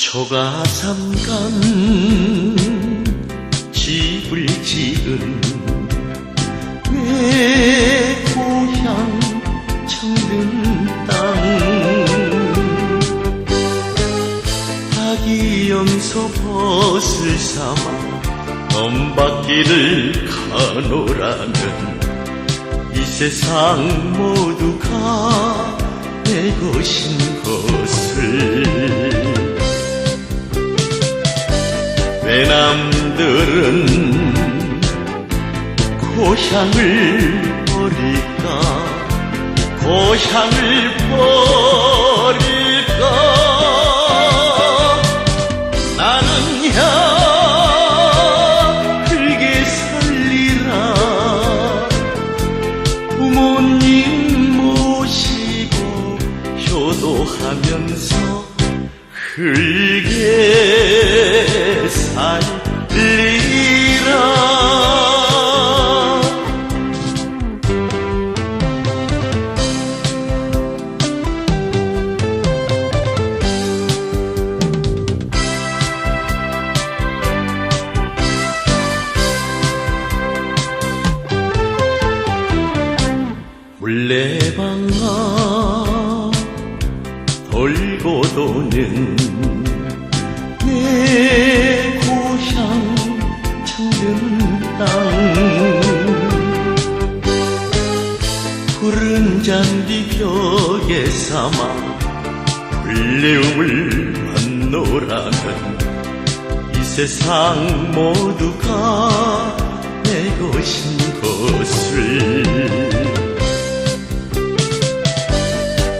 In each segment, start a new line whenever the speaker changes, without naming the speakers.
초가삼간 집을 지은 내 고향 청든 땅. 아기 염소 벗을 삼아 넘바퀴를 가노라면 이 세상 모두가 내 것인 것을 남들은 고향을 버릴까? 고향을 버릴까? 나는야 흙에 살리라. 부모님 모시고 효도하면서 흙에 살리라. 물레방아 돌고 도는 내 고향 청든 땅. 푸른 잔디 벽에 삼아 불레움을 만노라면 이 세상 모두가 내 것인 것을.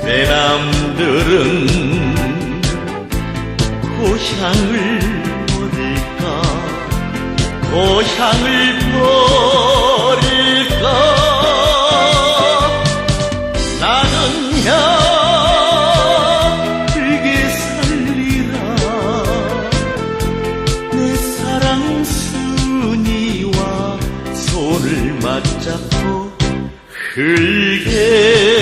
외남들은 고향을 버릴까? 고향을 버릴까? 나는 야들게 살리라. 내 사랑 순이와 손을 맞잡고 흘게.